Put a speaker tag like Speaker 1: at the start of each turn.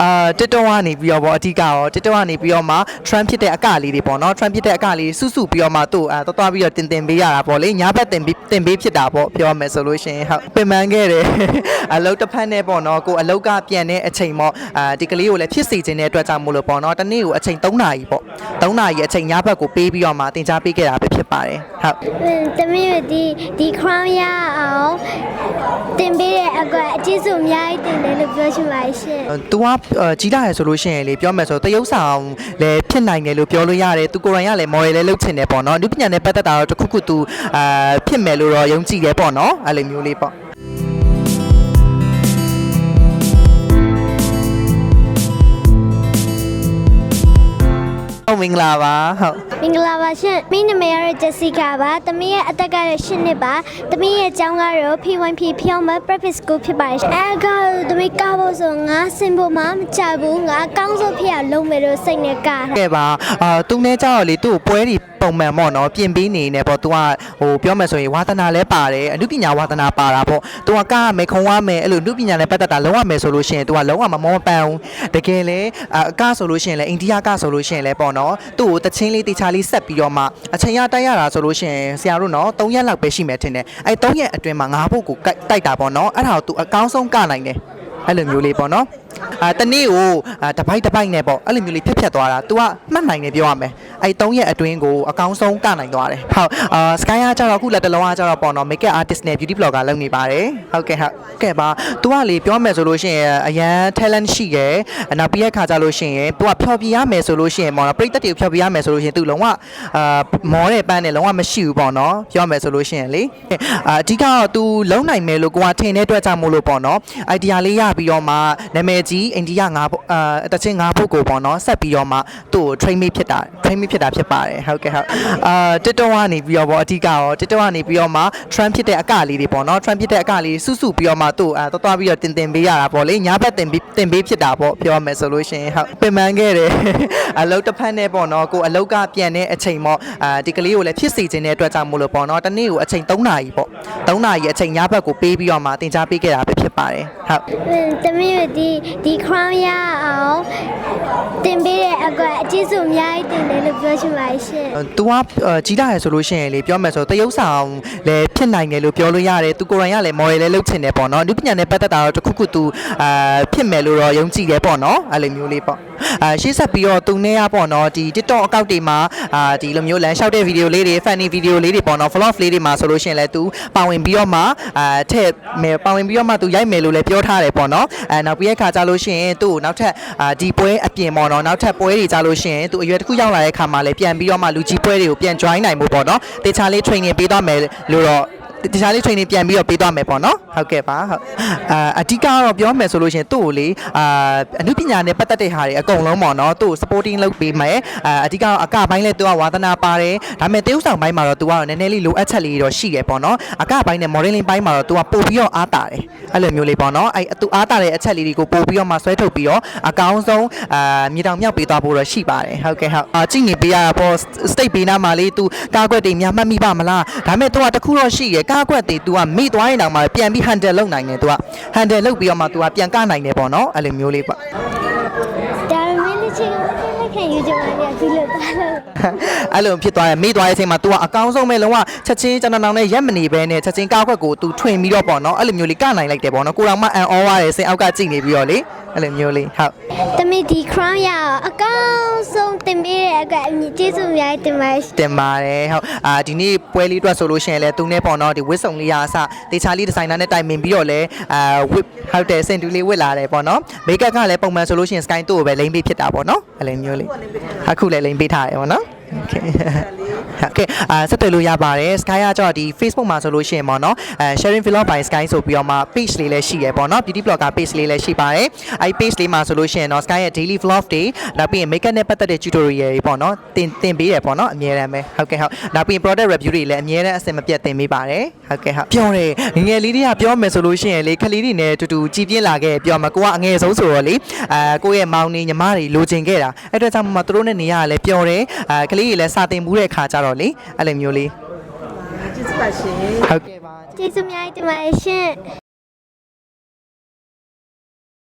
Speaker 1: အာ TikTok ကနေပြီးတော့ဗောအဓိကရော TikTok ကနေပြီးတော့မှ trend ဖြစ်တဲ့အကလေးတွေပေါ့နော် trend ဖြစ်တဲ့အကလေးစုစုပြီးတော့မှသူ့အာတော်တော်ပြီးတော့တင်တင်ပေးရတာပေါ့လေညာဘက်တင်ပေးတင်ပေးဖြစ်တာပေါ့ပြောရမယ်ဆိုလို့ရှိရင်ဟုတ်ပင်ပန်းခဲ့တယ်အလုတ်တစ်ဖက်နဲ့ပေါ့နော်ကိုအလုတ်ကပြန်တဲ့အချိန်ပေါ့အာဒီကလေးကိုလည်းဖြစ်စီခြင်းတဲ့အတွက်ကြောင့်မို့လို့ပေါ့နော်တနေ့ကိုအချိန်3နာရီပေါ့3နာရီအချိန်ညာဘက်ကိုပေးပြီးတော့မှတင် जा ပေးခဲ့တာပဲဖြစ်ပါတယ်ဟုတ်
Speaker 2: တမီးတို့ဒီဒီ crown ရအောင်တင်ပေးတဲ့အကွက်အကျေးဇူးအများကြီးတင်တယ်လို့ပြောချင်ပါတယ်ရှင်။
Speaker 1: तू ကအာကြီးလာရဆိုလို့ရှိရင်လေပြောမယ်ဆိုတရုပ်ဆောင်လည်းဖြစ်နိုင်တယ်လို့ပြောလို့ရတယ်။ तू ကိုယ်တိုင်ကလည်း model လည်းလုပ်ချင်တယ်ပေါ့နော်။လူပညာနဲ့ပတ်သက်တာတော့တစ်ခုခု तू အာဖြစ်မယ်လို့တော့ယုံကြည်တယ်ပေါ့နော်။အဲ့လိုမျိုးလေးပေါ့။ဟုတ်မင်္ဂလာပါဟုတ်
Speaker 2: မင်္ဂလာပါရှင်မိနမရရဲ့ Jessica ပါတမီးရဲ့အသက်ကလည်း10နှစ်ပါတမီးရဲ့အကြောင်းကတော့ P1P ဖြောင်းမ Private School ဖြစ်ပါတယ်အဲကတော့တမီးကဖို့ဆိုငါစင်ဖို့မှမချဘူးငါအကောင်းဆုံးဖြစ်အောင်လုပ်မယ်လို့စိတ်နဲ့ကတာ
Speaker 1: ကဲပါအာသူနဲ့ကြတော့လေသူ့ကိုပွဲတွေပုံမှန်ပေါ့နော်ပြင်ပြီးနေနေပေါ့သူကဟိုပြောမယ်ဆိုရင်ဝါသနာလဲပါတယ်အမှုပညာဝါသနာပါတာပေါ့သူကကမယ်ခုံရမယ်အဲ့လိုအမှုပညာနဲ့ပတ်သက်တာလုံးဝမယ်ဆိုလို့ရှိရင်သူကလုံးဝမမောမပန်းဘူးတကယ်လဲအကဆိုလို့ရှိရင်လဲအိန္ဒိယကဆိုလို့ရှိရင်လဲပေါ့နော်သူ့ကိုတချင်းလေးတေချာလေးဆက်ပြီးတော့မှအချိန်ရတိုက်ရတာဆိုလို့ရှိရင်ဆရာတို့နော်3ရက်လောက်ပဲရှိမယ်ထင်တယ်အဲ့3ရက်အတွင်းမှာ9ဘုတ်ကိုတိုက်တာပေါ့နော်အဲ့ဒါကို तू အကောင်းဆုံးကနိုင်တယ်အဲ့လိုမျိုးလေးပေါ့နော်အာတနေ့ကိုအာတစ်ပိုက်တစ်ပိုက်နဲ့ပေါ့အဲ့လိုမျိုးလေးဖြတ်ဖြတ်သွားတာ तू ကမှတ်နိုင်တယ်ပြောရမယ် အဲ့3ရက်အတွင်းကိုအကောင်းဆုံးကနိုင်သွားတယ်ဟုတ်အာ Sky ကကြတော့အခုလက်တလုံးကကြတော့ပေါ့နော် makeup artist နဲ့ beauty blogger လုပ်နေပါတယ်ဟုတ်ကဲ့ဟုတ်ကဲ့ပါ तू ကလေပြောမယ်ဆိုလို့ရှိရင်အရန် talent ရှိရယ်နောက်ပြီးရခါကြလို့ရှိရင် तू ကဖျော်ပြရမယ်ဆိုလို့ရှိရင်ပေါ့နော်ပရိသတ်တွေကိုဖျော်ပြရမယ်ဆိုလို့ရှိရင် तू လုံးဝအာမောတဲ့ပန်းနဲ့လုံးဝမရှိဘူးပေါ့နော်ပြောမယ်ဆိုလို့ရှိရင်လေအာအဓိကတော့ तू လုံးနိုင်မယ်လို့ကိုကထင်တဲ့အတွက်ကြောင့်မို့လို့ပေါ့နော် idea လေးရပြီးတော့မှနာမည်ကြီးအိန္ဒိယငါးအာတချင်းငါးဖို့ကိုပေါ့နော်ဆက်ပြီးတော့မှသူ့ကို train မိဖြစ်တာ train မိ ဖြစ်တာဖြစ်ပါတယ်ဟုတ်ကဲ့ဟုတ်အာ TikTok ကနေပြီးတော့ပေါ့အဓိကရော TikTok ကနေပြီးတော့မှ trend ဖြစ်တဲ့အကလေးတွေပေါ့နော် trend ဖြစ်တဲ့အကလေးစုစုပြီးတော့မှသူ့အာတော်တော်ပြီးတော့တင်တင်ပေးရတာပေါ့လေညာဘက်တင်ပေးတင်ပေးဖြစ်တာပေါ့ပြောရမယ်ဆိုလို့ရှိရင်ဟုတ်ပင်ပန်းခဲ့တယ်အလုတ်တစ်ဖက်နဲ့ပေါ့နော်ကိုအလုတ်ကပြန်တဲ့အချိန်ပေါ့အာဒီကလေးကိုလည်းဖြစ်စီခြင်းတဲ့အတွက်ကြောင့်မို့လို့ပေါ့နော်တနေ့ကိုအချိန်3နာရီပေါ့3နာရီအချိန်ညာဘက်ကိုပေးပြီးတော့မှတင် जा ပေးခဲ့တာပဲဖြစ်ပါတယ်ဟုတ်
Speaker 2: တမီးတို့ဒီဒီ crown ရအောင်တင်ပေးတဲ့အ ကွက်အကျေးဇူးအများကြီးတင်တယ်လို့ပြောချင်ပါတယ်ရှင် ။
Speaker 1: तू ကအာကြီးလာရဆိုလို့ရှိရင်လေပြောမယ်ဆိုတရုပ်ဆောင်လည်းဖြစ်နိုင်တယ်လို့ပြောလို့ရတယ်။ तू ကိုယ်တိုင်ကလည်း model လည်းလုပ်ချင်တယ်ပေါ့နော်။လူပညာနဲ့ပတ်သက်တာတော့တစ်ခုခု तू အာဖြစ်မယ်လို့တော့ယုံကြည်တယ်ပေါ့နော်။အဲ့လိုမျိုးလေးပေါ့။ အာရှေ့ဆက်ပြီးတော့သူနဲ့ရပေါ့နော်ဒီ TikTok အကောင့်တွေမှာအာဒီလိုမျိုးလမ်းလျှောက်တဲ့ဗီဒီယိုလေးတွေ funny ဗီဒီယိုလေးတွေပေါ့နော် vlog လေးတွေမှာဆိုလို့ရှိရင်လည်းသူပါဝင်ပြီးတော့မှအာထည့်မယ်ပါဝင်ပြီးတော့မှသူရိုက်မယ်လို့လည်းပြောထားတယ်ပေါ့နော်အဲနောက်ပြီးရခါကြလို့ရှိရင်သူ့ကိုနောက်ထပ်အာဒီပွဲအပြင်ပေါ့နော်နောက်ထပ်ပွဲတွေကြလို့ရှိရင်သူအရွယ်တစ်ခုရောက်လာတဲ့ခါမှာလည်းပြန်ပြီးတော့မှလူကြီးပွဲတွေကိုပြန် join နိုင်မှုပေါ့နော်တေချာလေး training ပေးသွားမယ်လို့တော့ တခြားလေး training ပြန်ပြီးတော့ပေးသွားမယ်ပေါ့နော်ဟုတ်ကဲ့ပါဟုတ်အာအဓိကကတော့ပြောမယ်ဆိုလို့ရှိရင်သူ့ကိုလေအာအနုပညာနဲ့ပတ်သက်တဲ့ဟာတွေအကုန်လုံးပေါ့နော်သူ့ကို supporting လုပ်ပေးမယ်အာအဓိကတော့အကပိုင်းလဲသူကဝါသနာပါတယ်ဒါပေမဲ့တေးဥဆောင်ပိုင်းမှာတော့သူကတော့နည်းနည်းလေးလိုအပ်ချက်လေးတော့ရှိတယ်ပေါ့နော်အကပိုင်းနဲ့ modeling ပိုင်းမှာတော့သူကပို့ပြီးတော့အားတာတယ်အဲ့လိုမျိုးလေးပေါ့နော်အဲ့သူအားတာတဲ့အချက်လေးတွေကိုပို့ပြီးတော့မှဆွဲထုတ်ပြီးတော့အကောင်းဆုံးအာမြေတောင်မြောက်ပေးသွားဖို့တော့ရှိပါတယ်ဟုတ်ကဲ့ဟုတ်အာကြည့်နေပေးရတာပေါ့ state ပေးနာမှာလေးသူကားကွက်တွေများမှတ်မိပါမလားဒါပေမဲ့သူကတခုတော့ရှိရယ်ကားကွက်တွေ तू ကမိသွားရင်တောင်မှပြန်ပြီး handle လုပ်နိုင်တယ် तू က handle လုပ်ပြီးတော့မှ तू ကပြန်ကနိုင်တယ်ပေါ့နော်အဲ့လိုမျိုးလေးပေါ့
Speaker 2: ဒါပေမဲ့လည်းချင်းလက်ခံယူကြပါလေဒီလိုသားလို့
Speaker 1: အဲ့လိုဖြစ်သွားတယ်မိသွားတဲ့အချိန်မှာ तू ကအကောင်းဆုံးပဲလုံးဝချက်ချင်းကျွန်တော်နောင်နဲ့ရက်မနေပဲနဲ့ချက်ချင်းကားခွက်ကို तू ထွင်ပြီးတော့ပေါ့နော်အဲ့လိုမျိုးလေးကနိုင်လိုက်တယ်ပေါ့နော်ကိုတော်မှအန်အောရတယ်စင်အောက်ကကြည့်နေပြီးတော့လေအဲ့လိုမျိုးလေးဟုတ်
Speaker 2: တမီဒီ crown ရအောင်အကောင်းဆုံးတင်ပေးတဲ့အကွက်အမြင့်ကျေးဇူးအများကြီးတင်ပါတယ်ရှင်
Speaker 1: တင်ပါတယ်ဟုတ်အာဒီနေ့ပွဲလေးအတွက်ဆိုလို့ရှိရင်လည်းသူနဲ့ပေါ့နော်ဒီဝစ်စုံလေးရာအစတေချာလေးဒီဇိုင်နာနဲ့တိုင်ပင်ပြီးတော့လည်းအာဝစ်ဟုတ်တယ်စင်တူလေးဝစ်လာတယ်ပေါ့နော်မိတ်ကပ်ကလည်းပုံမှန်ဆိုလို့ရှိရင် sky တို့ကိုပဲလိမ့်ပေးဖြစ်တာပေါ့နော်အဲ့လိုမျိုးလေးအခုလည်းလိမ့်ပေးထားတယ်ပေါ့နော် Okay ဟုတ် ကဲ့အာဆက်သွယ်လို့ရပါတယ် Sky ကကြောင့်ဒီ Facebook မှာဆိုလို့ရှိရင်ပေါ့နော်အဲ sharing vlog by Sky ဆိုပြီးတော့မှ page လေးလည်းရှိရယ်ပေါ့နော် beauty blogger page လေးလည်းရှိပါတယ်အဲဒီ page လေးမှာဆိုလို့ရှိရင်တော့ Sky ရဲ့ daily vlog တွေနောက်ပြီးရင် makeup နဲ့ပတ်သက်တဲ့ tutorial တွေပေါ့နော်တင်တင်ပေးရယ်ပေါ့နော်အများရန်ပဲဟုတ်ကဲ့ဟုတ်နောက်ပြီးရင် product review တွေလည်းအများရန်အစင်မပြတ်တင်ပေးပါတယ်ဟုတ်ကဲ့ဟုတ်ပြောတယ်ငယ်ငယ်လေးတွေကပြောမယ်ဆိုလို့ရှိရင်လေခလေးတွေနဲ့တူတူကြည်ပြင်းလာခဲ့ပြောမှာကိုကအငယ်ဆုံးဆိုတော့လေအဲကိုရဲ့မောင်နေညီမတွေလိုချင်ခဲ့တာအဲ့အတွက်ကြောင့်မှသူတို့နဲ့နေရလဲပျော်တယ်အဲကလေးတွေလည်းစာတင်မှုတဲ့အခါကြတော့လေအဲ့လိုမျိုးလေး
Speaker 3: ကျေးဇူးပါရှင်
Speaker 1: ဟုတ်ကဲ့ပါ
Speaker 2: ကျေးဇူးအများကြီးတင်ပါတယ်ရှင်